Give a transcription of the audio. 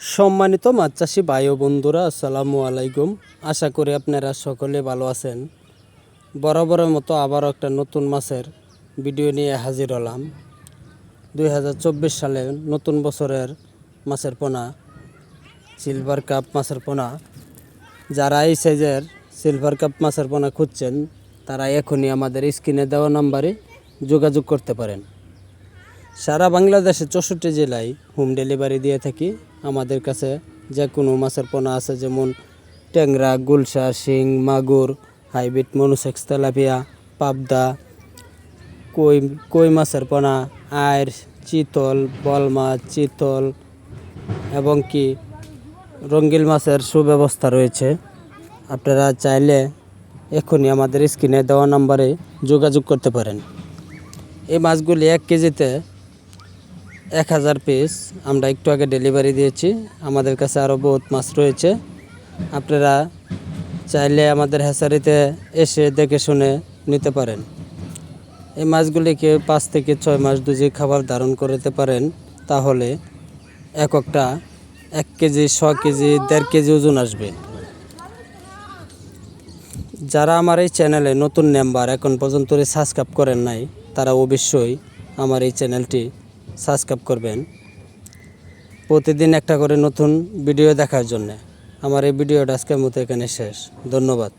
সম্মানিত মাছ চাষি ভাই ও বন্ধুরা, আসসালামু আলাইকুম। আশা করি আপনারা সকলে ভালো আছেন। বরাবরের মতো আবারও একটা নতুন মাছের ভিডিও নিয়ে হাজির হলাম। দুই হাজার চব্বিশ সালে নতুন বছরের মাছের পোনা সিলভার কাপ মাছের পোনা। যারা এই সাইজের সিলভার কাপ মাছের পোনা খুঁজছেন, তারা এখনই আমাদের স্ক্রিনে দেওয়া নাম্বারে যোগাযোগ করতে পারেন। সারা বাংলাদেশে চৌষট্টি জেলায় হোম ডেলিভারি দিয়ে থাকি। আমাদের কাছে যে কোনো মাছের পোনা আছে, যেমন ট্যাংরা, গুলশা, শিং, মাগুর, হাইব্রিড মনুসেক্স, তেলাপিয়া, পাবদা, কই কই মাছের পোনা আয়ের চিতল বল মাছ চিতল এবং কি রঙ্গিল মাছের সুব্যবস্থা রয়েছে। আপনারা চাইলে এখনই আমাদের স্ক্রিনে দেওয়া নম্বরে যোগাযোগ করতে পারেন। এই মাছগুলি এক কেজিতে এক হাজার পিস আমরা একটু আগে ডেলিভারি দিয়েছি। আমাদের কাছে আরও বহুত মাছ রয়েছে। আপনারা চাইলে আমাদের হ্যাচারিতে এসে দেখে শুনে নিতে পারেন। এই মাছগুলিকে পাঁচ থেকে ছয় মাস দুজি খাবার ধারণ করতে পারেন। তাহলে এককটা এক কেজি ছ কেজি, দেড় কেজি ওজন আসবে। যারা আমার এই চ্যানেলে নতুন মেম্বার এখন পর্যন্ত সাবস্ক্রাইব করেন নাই, তারা অবশ্যই আমার এই চ্যানেলটি সাবস্ক্রাইব করবেন। প্রতিদিন একটা করে নতুন ভিডিও দেখার জন্যে। আমার এই ভিডিওটা আজকের মতো এখানে শেষ। ধন্যবাদ।